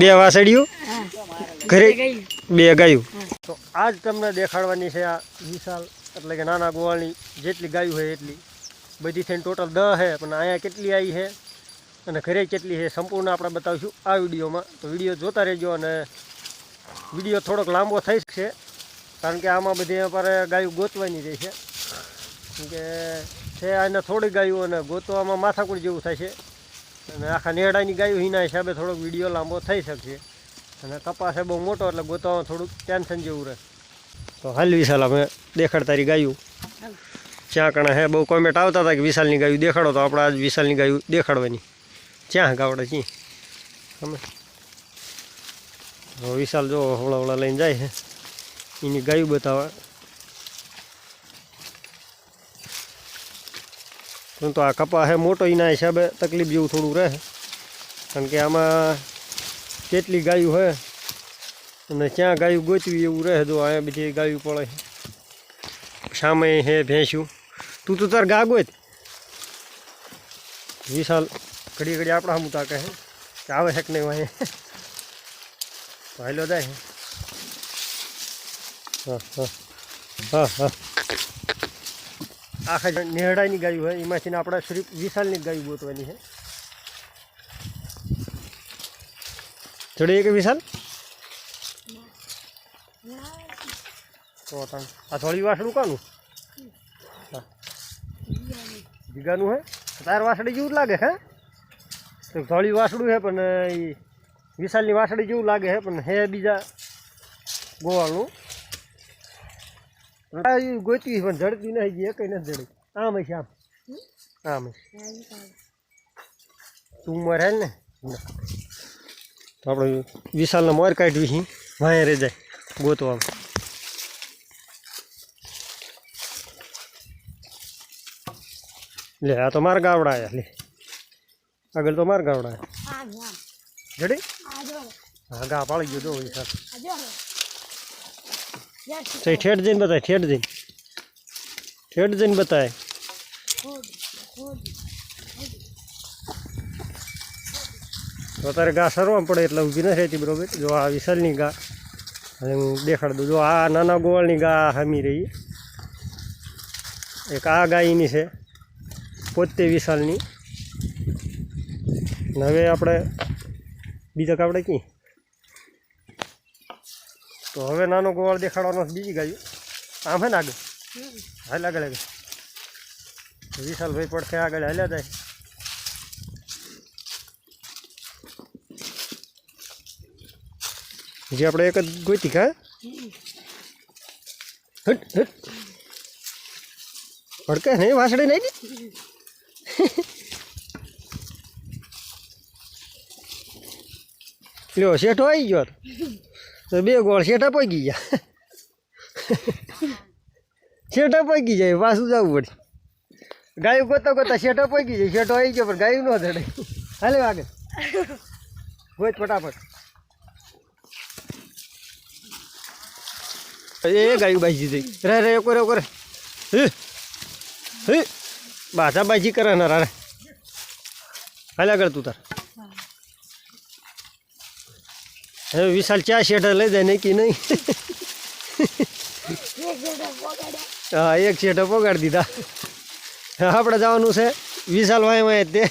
બે વાસળીયું ઘરે બે ગાયું. તો આજ તમને દેખાડવાની છે આ વિશાલ એટલે કે નાના ગોવાળની જેટલી ગાયું હોય એટલી. બધી થઈને ટોટલ દહ છે પણ અહીંયા કેટલી આવી છે અને ઘરે કેટલી છે સંપૂર્ણ આપણે બતાવીશું આ વિડીયોમાં. તો વીડિયો જોતા રહેજો અને વીડિયો થોડોક લાંબો થઈ શકશે કારણ કે આમાં બધી અમારે ગાયું ગોતવાની રહી છે. કે છે આને થોડી ગાયું અને ગોતવામાં માથાકૂટ જેવું થાય છે. અને આખા નેડાની ગાયું એના હિસાબે થોડોક વીડિયો લાંબો થઈ શકશે. અને કપાસ એ બહુ મોટો, એટલે ગોતવામાં થોડુંક ટેન્શન જેવું રહે. તો હાલ વિશાલ અમે દેખાડ તારી ગાયું. ક્યાં કણે હે, બહુ કોમેન્ટ આવતા હતા કે વિશાલની ગાયું દેખાડો, તો આપણે આજ વિશાલની ગાયું દેખાડવાની. ક્યાં ગાવડે ચી અમે વિશાલ જો હવળા હવળા લઈને જાય છે એની ગાયું બતાવે પરંતુ આ કપા હે મોટો, એના હિસાબે તકલીફ જેવું થોડું રહે. કારણ કે આમાં કેટલી ગાયું હે અને ક્યાં ગાયું ગોચવી એવું રહે જો અહીંયા બધી ગાયું પડે સામે હે ભેંસ્યું તું તો તાર ગા ગોત. વિશાલ, ઘડી ઘડી આપણા હમું તાકે હે. કે આવે છે કે નહીં વાંહે. તો હાલો જાય હા હા. હા હા. આખા નેહડાની ગાયું હોય, એમાંથી આપણે શ્રી વિશાલની ગાયું ગોતવાની છે. જોડે કે વિશાલ? તો આ થોડી વાસણું કાનું હા. બીગાનું હે? તાર વાસડી જેવું લાગે હે? તો થોડી વાસડું હે, પણ એ વિશાલની વાસડી જેવું લાગે હે, પણ હે બીજા ગોવાળનું ગોતી પણ ઝડપી નહીં ગઈ કઈ નથી જડી. આમ છે આમ. આમ તું મરે ને. તો આપણે વિશાલને મોર કાઢવી છે વાંહે રે જાય. ગોતવા લે આ તો માર ગાવડા આયા લે. આગળ તો માર ગાવડા આયા જડી? હા ગા પાળી ગયો જો વિશાલ. તો ઠેઠ જઈને બતાય ઠેઠ જઈને ઠેઠ જઈને બતાય તારે ગા સરવા પડે એટલે ઊભી નથી રહેતી બરોબર. જો આ વિશાલની ગા અને હું દેખાડ દઉં જો આ નાના ગોવાળની ગા હમી રહી એક આ ગાયની છે, પોતે વિશાલની. હવે આપણે બીજા કાપડે કી તો હવે નાનો ગોવાળ દેખાડવાનો બીજી ગાયું. આમ હે ને આગળ? હાલ આગળ આગળ. વિશાલભાઈ પડશે આગળ હાલ્યા જાય. જે આપણે એક જ ગોતી કા હટ હટ. ભડકે નહીં, વાસળી નહીં લ્યો, શેઠો આવી ગયો તો બે ગોળ શેઠા પગી ગયા. શેઠા પગી જાય પાછું જવું પડે. ગાયું ગોતા ગોતા શેઠો પગી જાય શેઠો આવી ગયો પણ ગાયું ન ધડે હાલે આગળ ગોત ફટાફટ. એ ગાયું બાજી જઈ રે રે કરે કરે બાજા બાજી કરે ના રે હાલે આગળ તું તાર. હવે વિશાલ ચા શેઠા લઈ જાય નહીં કે નહીં? હા, એક શેઠો પગાડી દીધા. આપણે જવાનું છે વિશાલ વાય વાય તે.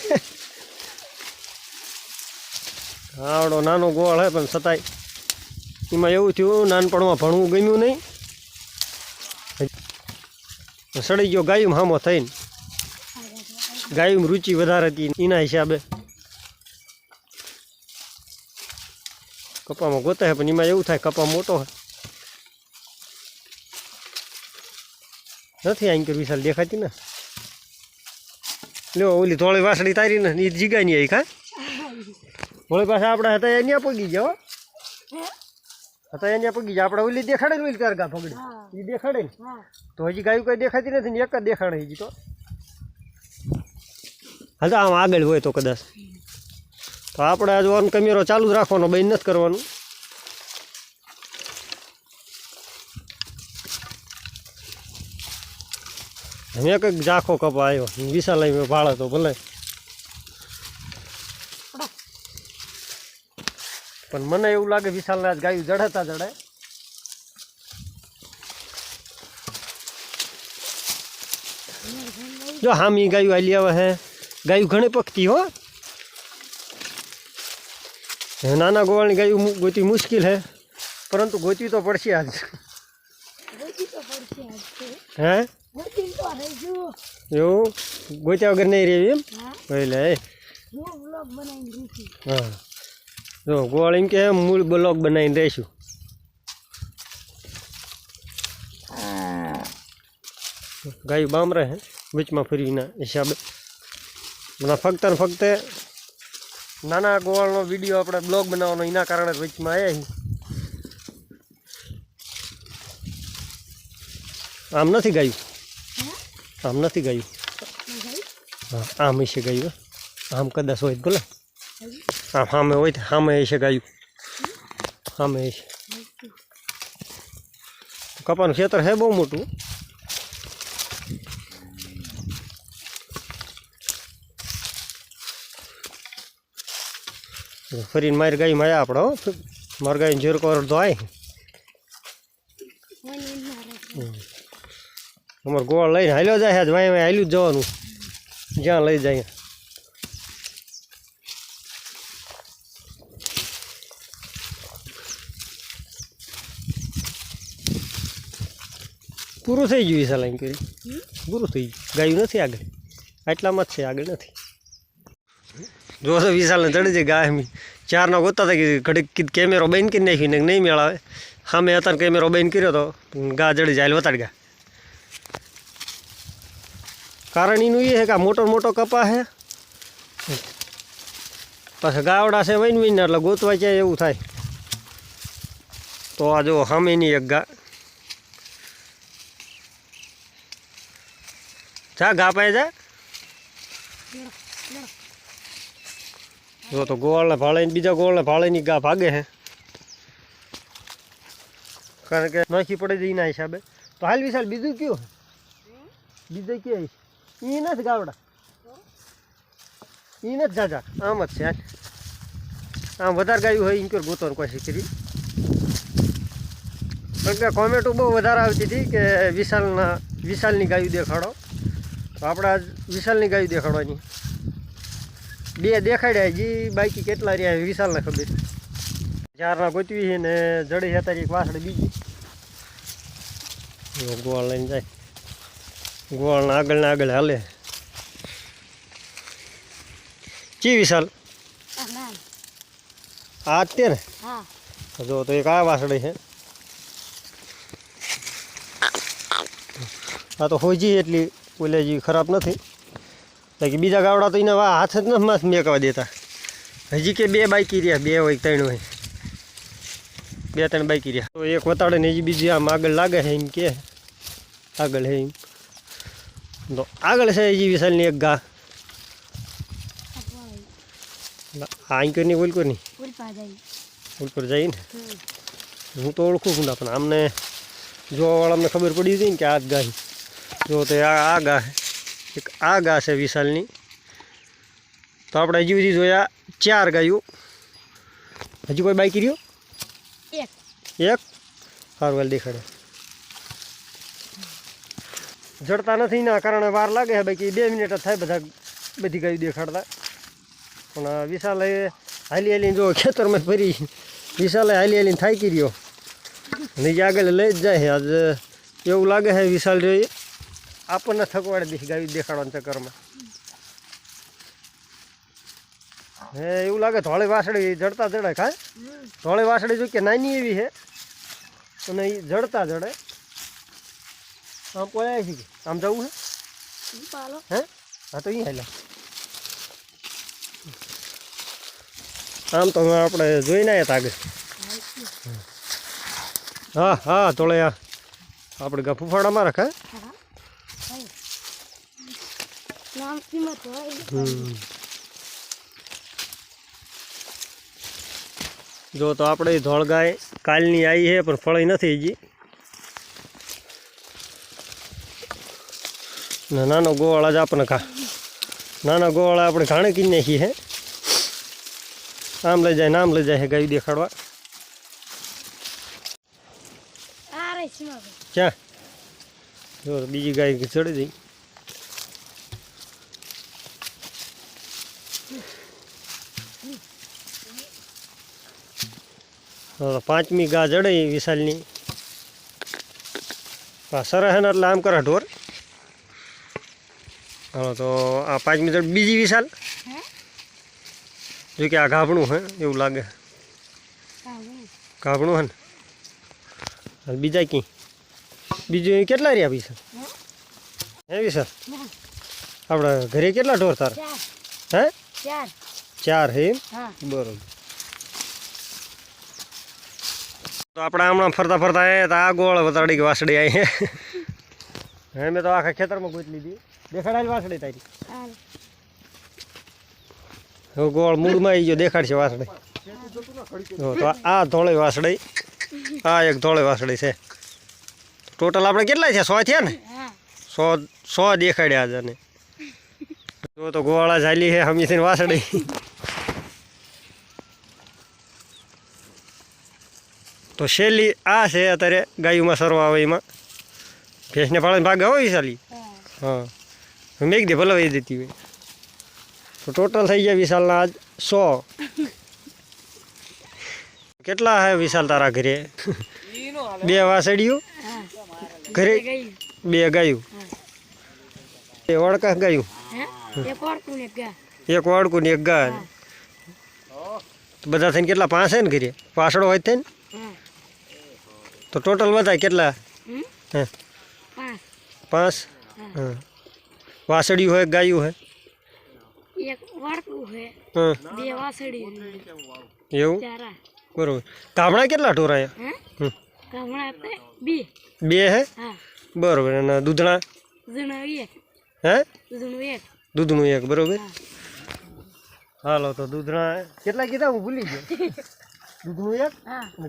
આવડો નાનો ગોળ હે, પણ છતાંય એમાં એવું થયું, નાનપણમાં ભણવું ગમ્યું નહીં. સડી ગયો, ગાયું હામો થઈને. ગાયું રુચિ વધારે હતી એના હિસાબે. કપામાં ગોતે છે પણ એમાં એવું થાય કપા મોટો હોય નથી આંકર વિશાલ દેખાતી ને? લ્યો ઓલી ધોળી વાસળી તારી ને એ જીગાની આવી ખા? ધોળી પાસે આપણે હતા અહીંયા પગી ગયા હતા અહીંયા પગી ગયા. આપણે ઓલી દેખાડે ને ઓલી તાર ગા પગડી એ દેખાડે ને તો હજી ગાયું કઈ દેખાતી નથી ને એક જ દેખાડે હજી તો. હા તો આમ આગળ હોય તો કદાચ. તો આપણે આ જોવાનું કેમેરો ચાલુ જ રાખવાનો બંધ નથી કરવાનું. મેં કંઈક જાખો કપા આવ્યો વિશાલ મેં ભાળે તો ભલે. પણ મને એવું લાગે વિશાલને આજ ગાયું જડતા જડે. જો હામી ગાયું આલી આવે હે. ગાયું ઘણી પકતી હે, નાના ગોવાળની ગાયું ગોતી મુશ્કેલ હે. પરંતુ ગોતી તો પડશે આજ. હે. એવું? ગોત્યા વગર નહીં રહેવી એમ? એટલે હું. જો ગોળ એમ કે મૂળ બ્લોક બનાવીને રહીશું. ગાયું બામરે હે વચમાં ફરીના હિસાબે. ફક્ત ને ફક્ત નાના ગોવાળનો વીડિયો આપણે બ્લોગ બનાવવાનો એના કારણે વચમાં આવ્યા આમ નથી ગાયું? આમ નથી ગાયું? હા આમ હશે ગાયું આમ કદાચ હોય બોલે. આમ સામે હોય તો સામે હશે ગાયું. સામે હશે. કપાનું ખેતર હે બહુ મોટું. ફરીને મારી ગાય માયા આપણે હો મારી ગાયને જોર કર તો આય. મને એમ ના રહે. અમારે ગોળ લઈને હાલ્યો જાય આજ વાય વાય હાલ્યું જ જવાનું. જ્યાં લઈ જાય. પૂરું થઈ ગયું સલાઈન કરી પૂરું થઈ ગયું. ગાયું નથી આગળ. આટલામાં જ છે આગળ નથી. જો તો વિશાલને ચડી જાય ગાય ચારના ગોતા હતા કે ઘડીક કેમેરો બંધ કરી નાખ્યું ને નહીં મેળાવે. મેં અત્યારે કેમેરો બંધ કર્યો તો ગા ચડી જાય વતાડ ગયા. કારણ એનું એ છે કે આ મોટો મોટો કપા છે. પાછા ગાવડા છે વહીને વહીને એટલે ગોતવા જાય એવું થાય. તો આ જો સામેની એક ગા જા ગા પાય જા. જો તો ગોળને ભાળે બીજા ગોળને ભાળેની ગા ભાગે છે કારણ કે નાખી પડે છે એના હિસાબે. તો હાલ વિશાલ, બીજું કયું બીજું કયું એ નથી ગાવડા. એ નથી જાજા. આમ જ છે આમ વધારે ગાયું હોય ઇન્ક્યોર ગોતવાનું કોઈ શીખરી કારણ કે કોમેન્ટો બહુ વધારે આવતી હતી કે વિશાલના, વિશાલની ગાયું દેખાડો. તો આપણે આજ વિશાલની ગાયું દેખાડવાની. બે દેખાડ્યા જે, બાકી કેટલા રહ્યા વિશાલને ખબર. ચારના ગોતવી છે ને જડી હતા એક વાસણ બીજી. ગોળ લઈને જાય. ગોળના આગળ ને આગળ હાલે. ચી વિશાલ? આ અત્યારે? જો તો એક આ વાસળી છે. આ તો હોજી એટલી ઓલેજી ખરાબ નથી. બાકી બીજા ગાવડા તો એને હાથ જ નથી માસ મેકવા દેતા. હજી કે બે બાઈકી રહ્યા બે હોય ત્રણ હોય. બે ત્રણ બાઈકી રહ્યા. તો એક વતાડે ને હજી બીજી આમ આગળ લાગે છે એમ કે. આગળ છે એમ. તો આગળ છે હજી વિશાલની એક ગા આઈ ઓલકોની ઉલપા જાય. ઉપર જઈને હું તો ઓળખું છું ના પણ આમને જોવાવાળા અમને ખબર પડી હતી ને કે આ જ ગાય જો તો આ આ ગા છે. એક આ ગા છે વિશાલની. તો આપણે હજી સુધી જોયા ચાર ગાયું. હજી કોઈ બાઈક રહ્યો? એક. સારું વાલ દેખાડે. જડતા નથી ના કારણે વાર લાગે છે. બાકી બે મિનિટ જ થાય બધા બધી ગાયું દેખાડતા. પણ વિશાલે હાલી હાલીને જો ખેતરમાં ફરી. વિશાલે હાલી હાલીને થાકી રહ્યો. અને આગળ લઈ જ જાય છે. આજે એવું લાગે છે વિશાલ જોઈએ. આપણને થકવાડે દે ગાયું દેખાડવાના ચક્કરમાં. હે એવું લાગે ધોળી વાસળી જડતા જડે ખાય. ધોળી વાસળી જો કે નાની એવી છે અને એ જડતા જડે. આમ પોયા છે આમ જવું છે? હે? હા તો અહીં હાલ આમ તો આપણે જોઈને ના આગળ. હા હા ધોળે આ આપણે મારે ફૂફાડામાં રાખે હા હોય. નામ કિંમત હોય હમ. જો તો આપણે ધોળ ગાય કાલની આવી છે પણ ફળી નથી હજી. નાનો ગોવાળા જ આપણને ખા નાના ગોવાળા આપણે ઘાણે કીને નાખી હે. આમ લઈ જાય નામ લઈ જાય ગાયું દેખાડવા. ક્યાં? જો બીજી ગાય ચડી જઈ પાંચમી ગા જડે વિશાલની. સરસ હે ને એટલે આમ કરે ઢોર. હા તો આ પાંચમી જડ બીજી વિશાલ. હે? જો કે આ ગાભણું હે એવું લાગે. ગાભણું. હે ને? બીજા કી બીજું કેટલા રહ્યા વિશાલ? હે? વિશાલ? આપણે ઘરે કેટલા ઢોર તારા? હે? ચાર. ચાર હા. બરોબર. તો આપણે હમણાં ફરતા ફરતા આવ્યા તો આ ગોળ વતાડી કે વાસડી આવી હે. મેં તો આખા ખેતરમાં ગોત લીધી. દેખાડાય વાસડી તારી? ગોળ મૂળમાં આવી ગયો દેખાડશે વાસડી તો આ ધોળે વાસડી આ એક ધોળે વાસડી છે. ટોટલ આપણે કેટલા છે? સો થયા ને? સો સો દેખાડ્યા જ ને જો તો ગોવાળા ઝાલી છે હમીથી વાસળી. તો શેલી આ છે અત્યારે ગાયુંમાં સરવા આવે એમાં. ભેંસને પાળીને ભાગ હોય વિશાલી હા. મેં મેઘ દે ભલે વહી દેતી હોય. તો ટોટલ થઈ ગયા વિશાલના આજ સો. કેટલા હે વિશાલ તારા ઘરે? બે વાસળિયું ઘરે બે ગાયું. એ વળકા ગાયું? એક ઓળખું ને એક વાડકું ને એક ગાય. તો બધા થઈને કેટલા? પાંચ છે ને ઘરે? પાછળ હોય થઈને? હા તો ટોટલ બધા કેટલા? હે? પાંચ. હા. વાસળિયું હોય ગાયું હોય? એવું? બરોબર. ગામડા કેટલા ઢોરાયા. બે. હે? બરોબર. અને દૂધણા હે? દૂધનું એક. બરોબર? હાલો તો દૂધણા કેટલા કીધા? હું ભૂલી ગયો. દૂધનું એક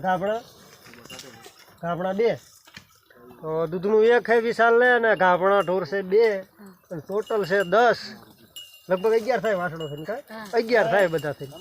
ગાભણા ગાભણા બે. તો દૂધનું એક છે વિશાલ ને અને ગાભણા ઢોર છે બે. અને ટોટલ છે દસ. લગભગ અગિયાર થાય વાસણો થઈને કાંઈ? અગિયાર થાય બધા થઈને.